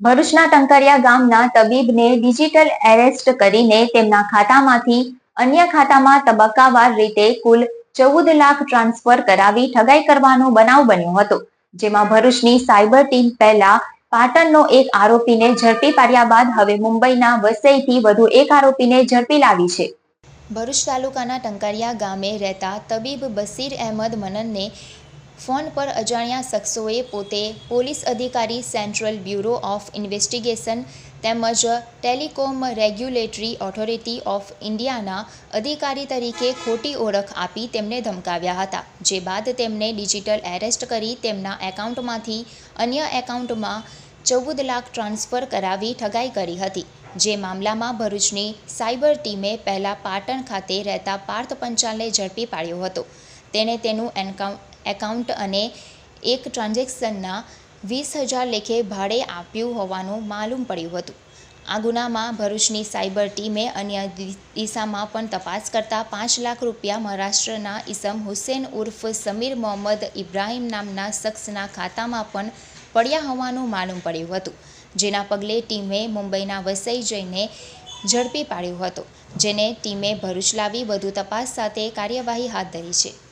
ભરૂચના ટંકારિયા ગામના તબીબને digital arrest કરીને તેમના ખાતામાંથી અન્ય ખાતામાં તબક્કાવાર રીતે કુલ ચૌદ લાખ ટ્રાન્સફર કરાવી ઠગાઈ કરવાનો બનાવ બન્યો હતો, જેમાં ભરૂચની સાયબર ટીમ પહેલા પાટણનો એક આરોપીને ઝડપી પાડ્યા બાદ હવે મુંબઈના વસઈથી વધુ એક આરોપીને ઝડપી લાવી છે. ભરૂચ તાલુકાના ટંકારિયા ગામે રહેતા તબીબ બસીર અહેમદ મનનને ફોન પર અજાણ્યા શખ્સોએ પોતે પોલીસ અધિકારી સેન્ટ્રલ બ્યુરો ઓફ ઇન્વેસ્ટિગેશન તેમજ ટેલિકોમ રેગ્યુલેટરી ઓથોરિટી ઓફ ઇન્ડિયાના અધિકારી તરીકે ખોટી ઓળખ આપી તેમને ધમકાવ્યા હતા, જે બાદ તેમને ડિજિટલ એરેસ્ટ કરી તેમના એકાઉન્ટમાંથી અન્ય એકાઉન્ટમાં ચૌદ લાખ ટ્રાન્સફર કરાવી ઠગાઈ કરી હતી, જે મામલામાં ભરૂચની સાયબર ટીમે પહેલાં પાટણ ખાતે રહેતા પાર્થ પંચાલને ઝડપી પાડ્યો હતો. તેણે તેનું એનકાઉ- એકાઉન્ટ અને એક ટ્રાન્ઝેક્શનના વીસ હજાર લેખે ભાડે આપ્યું હોવાનું માલુમ પડ્યું હતું. આ ગુનામાં ભરૂચની સાયબર ટીમે અન્ય દિશામાં પણ તપાસ કરતા પાંચ લાખ રૂપિયા મહારાષ્ટ્રના ઈસમ હુસેન ઉર્ફ સમીર મોહમ્મદ ઇબ્રાહિમ નામના શખ્સના ખાતામાં પણ પડ્યા હોવાનું માલુમ પડ્યું હતું, જેના પગલે ટીમે મુંબઈના વસઈ જઈને ઝડપી પાડ્યો હતો, જેને ટીમે ભરૂચ લાવી વધુ તપાસ સાથે કાર્યવાહી હાથ ધરી છે.